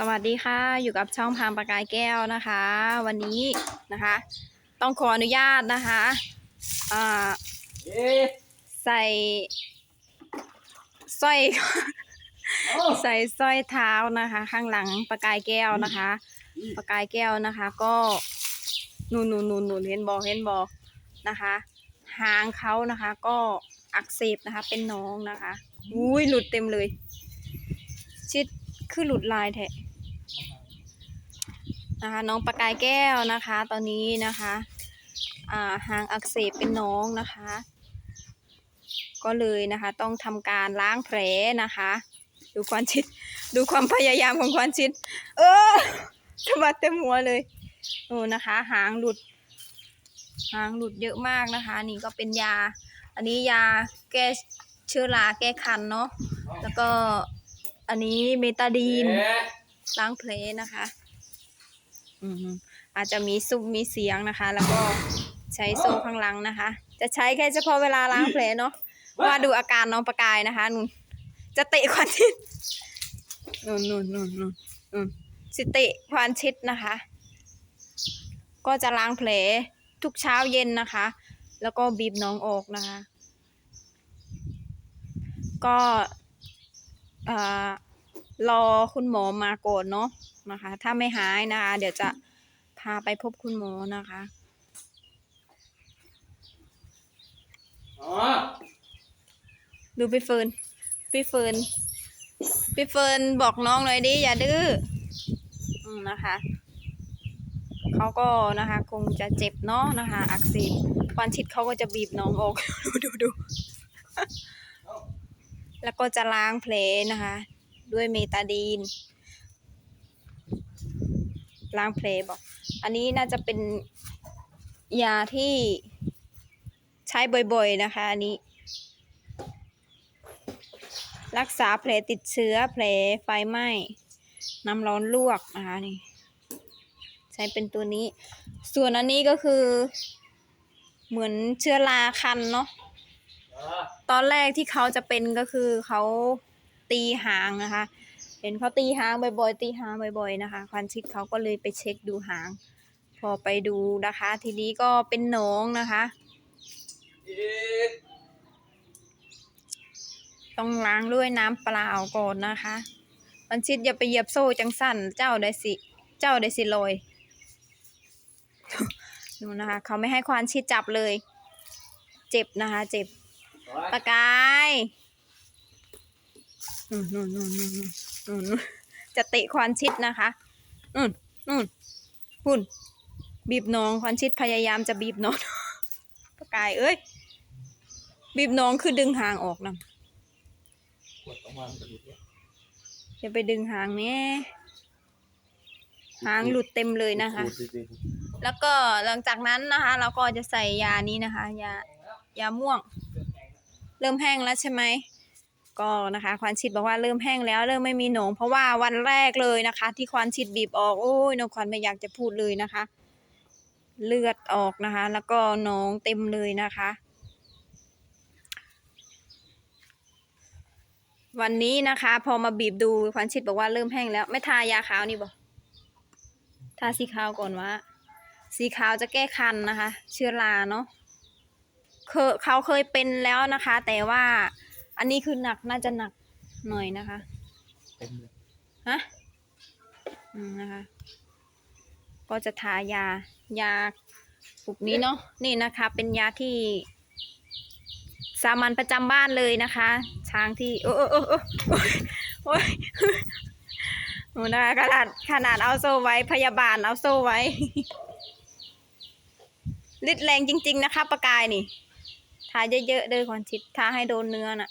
สวัสดีค่ะ อยู่กับช่องพามประกายแก้วนะคะ วันนี้นะคะ ต้องขออนุญาตนะคะอ่าเอ๊ะใส่สร้อยใส่สร้อยเท้านะคะ ข้างหลังประกายแก้วนะคะ ประกายแก้วนะคะ ก็นูนนูนนูนนูนเห็นบอเห็นบอนะคะ หางเขานะคะ ก็อักเสบนะคะ เป็นหน้องนะคะอุ้ยหลุดเต็มเลย ชิดคือหลุดลายแทะ นะคะน้องประกายแก้วนะคะ ตอนนี้นะคะอ่าหางอักเสบเป็นน้องนะคะ ก็เลยนะคะต้องทำการล้างแผลนะคะ ดูความชิดดูความพยายามของความชิด เออสะบัดเต็มหัวเลยโอ้นะคะ หางหลุด หางหลุดเยอะมากนะคะ นี่ก็เป็นยา อันนี้ยาแก้เชื้อราแก้คันเนาะแล้วก็อันนี้เมตาดีน ล้างแผลนะคะอืมอาจจะมีซุปมีเสียงนะคะ แล้วก็ใช้โซ่ข้างหลังนะคะ จะใช้แค่เฉพาะเวลาล้างแผลเนาะว่าดูอาการน้องประกายนะคะนุ่นจะเตะควันชิดนุ่นนุ่นนุ่นนุ่นนุ่นสิเตะควันชิดนะคะ ก็จะล้างแผลทุกเช้าเย็นนะคะ แล้วก็บีบน้องออกนะคะ ก็เอ่อ รอคุณหมอมาก่อนเนาะนะคะ ถ้าไม่หายนะคะ เดี๋ยวจะพาไปพบคุณหมอนะคะอ๋อดูพี่เฟิร์นพี่เฟิร์นพี่เฟิร์นบอกน้องหน่อยดิอย่าดื้ออืมนะคะเขาก็นะคะคงจะเจ็บเนาะนะคะ อักเสบควันชิดเขาก็จะบีบน้องออกดูดูดูแล้วก็จะล้างแผลนะคะ ด้วยเมตาดีนล้างแผลบอก อันนี้น่าจะเป็นยาที่ใช้บ่อยๆนะคะ อันนี้ รักษาแผลติดเชื้อแผลไฟไหม้น้ำร้อนลวกนะคะนี่ ใช้เป็นตัวนี้ ส่วนอันนี้ก็คือ เหมือนเชื้อราคันเนาะตอนแรกที่เขาจะเป็นก็คือเขา ตีหางนะคะ เห็นเขาตีหางบ่อยๆ ตีหางบ่อยๆนะคะ ควันชิดเขาก็เลยไปเช็คดูหาง พอไปดูนะคะ ทีนี้ก็เป็นหนองนะคะ ต้องล้างด้วยน้ำเปล่าก่อนนะคะควันชิดอย่าไปเหยียบโซ่จังสั่นเจ้าได้สิ เจ้าได้สิลอยดูนะคะเขาไม่ให้ควานชิดจับเลย เจ็บนะคะ เจ็บปากกาย นู่นนู่นนู่นนู่นนู่นนู่นนู่นจะเตะควานชิดนะคะนู่นนู่นพุ่น บีบน้องควานชิดพยายามจะบีบน้องปากกายเอ้ย บีบน้องคือดึงหางออกนะปวดต้องวางกระดูกเนี่ยอย่าไปดึงหางแน่หางหลุดเต็มเลยนะคะขูดสิแล้วก็หลังจากนั้นนะคะ เราก็จะใส่ยานี้นะคะ ยายาม่วง เริ่มแห้งแล้วใช่ไหม ก็นะคะควานชิดบอกว่าเริ่มแห้งแล้วเริ่มไม่มีหนองเพราะว่าวันแรกเลยนะคะ ที่ควานชิดบีบออกโอ้ยน้องควานไม่อยากจะพูดเลยนะคะ เลือดออกนะคะ แล้วก็หนองเต็มเลยนะคะ วันนี้นะคะ พอมาบีบดูควานชิดบอกว่าเริ่มแห้งแล้ว ไม่ทายาขาวนี่บอกทาสีขาวก่อนว่าสีขาวจะแก้คันนะคะ เชื้อราเนาะเขาเคยเป็นแล้วนะคะ แต่ว่า อันนี้คือหนักน่าจะหนักหน่อยนะคะเต็มเลยฮะอืมนะคะ ก็จะทายายาปุกนี้เนาะนี่นะคะ เป็นยาที่ สามัญประจำบ้านเลยนะคะ ช้างที่ โอ้โอ้โอ้โอ้โอ้ยโอ้นะคะขนาดขนาดเอาโซ่ไว้พยาบาลเอาโซ่ไว้ฤทธิ์แรงจริง ๆ นะคะ ประกายนี่ทาเยอะๆเลยควันชิดทาให้โดนเนื้อน่ะ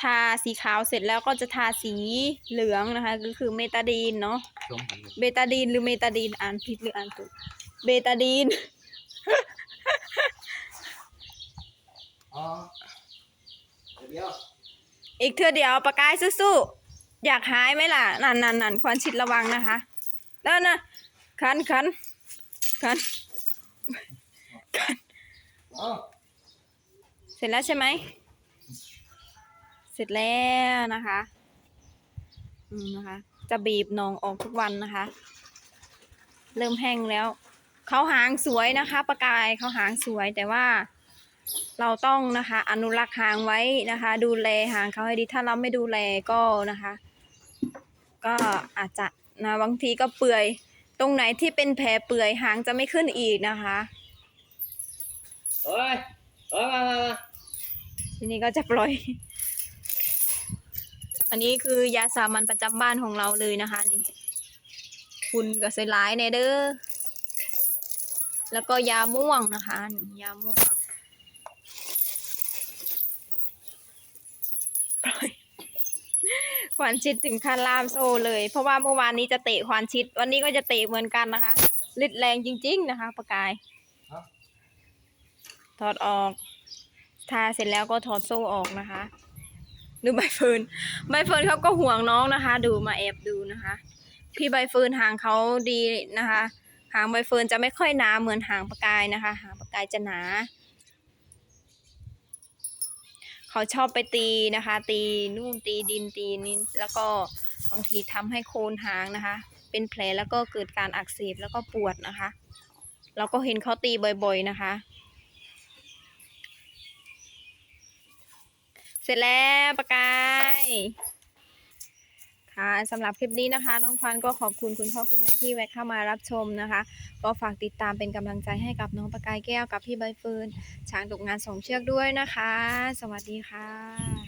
ทาสีขาวเสร็จแล้วก็จะทาสีเหลืองนะคะ ก็คือเมตาดีนเนาะช่วงหันเลยเบตาดีนหรือเมตาดีนอ่านผิดหรืออ่านถูก เบตาดีนอ๋อเดี๋ยวอีกเทื่อเดียวประกายสู้ๆ อยากหายไหมล่ะ นั่นนั่นนั่นควรชิดระวังนะคะ แล้วนะคันคันคันอ๋อ เสร็จแล้วใช่ไหม เสร็จแล้วนะคะ อืมนะคะ จะบีบหนองออกทุกวันนะคะ เริ่มแห้งแล้ว เขาหางสวยนะคะ ประกายเขาหางสวยแต่ว่าเราต้องนะคะ อนุรักษ์หางไว้นะคะ ดูแลหางเขาให้ดีถ้าเราไม่ดูแลก็นะคะ ก็อาจจะนะบางทีก็เปื่อย ตรงไหนที่เป็นแผลเปื่อยหางจะไม่ขึ้นอีกนะคะ เฮ้ยเฮ้ยมามามาทีนี้ก็จะปล่อย อันนี้คือยาสามัญประจำบ้านของเราเลยนะคะนี่คุณกับเซร้ายเนเด้อ แล้วก็ยาม่วงนะคะนี่ยาม่วงปล่อยควานชิดถึงขั้นล่ามโซ่เลย เพราะว่าเมื่อวานนี้จะเตะควานชิด วันนี้ก็จะเตะเหมือนกันนะคะฤทธิ์แรงจริง ๆ นะคะประกาย ถอดออก ทาเสร็จแล้วก็ถอดโซ่ออกนะคะดูใบเฟิร์นใบเฟิร์นเขาก็ห่วงน้องนะคะ ดูมาแอบดูนะคะ พี่ใบเฟิร์นหางเขาดีนะคะ หางใบเฟิร์นจะไม่ค่อยหนาเหมือนหางปลากายนะคะ หางปลากายจะหนาเขาชอบไปตีนะคะ ตีนู่นตีดินตีนี่แล้วก็บางทีทำให้โคนหางนะคะ เป็นแผลแล้วก็เกิดการอักเสบแล้วก็ปวดนะคะ เราก็เห็นเขาตีบ่อย ๆนะคะ เสร็จแล้วปากกายค่ะสำหรับคลิปนี้นะคะ น้องควันก็ขอบคุณคุณพ่อคุณแม่ที่แวะเข้ามารับชมนะคะ ก็ฝากติดตามเป็นกำลังใจให้กับน้องประกายแก้วกับพี่ใบเฟิร์นช้างตกงานสองเชือกด้วยนะคะ สวัสดีค่ะ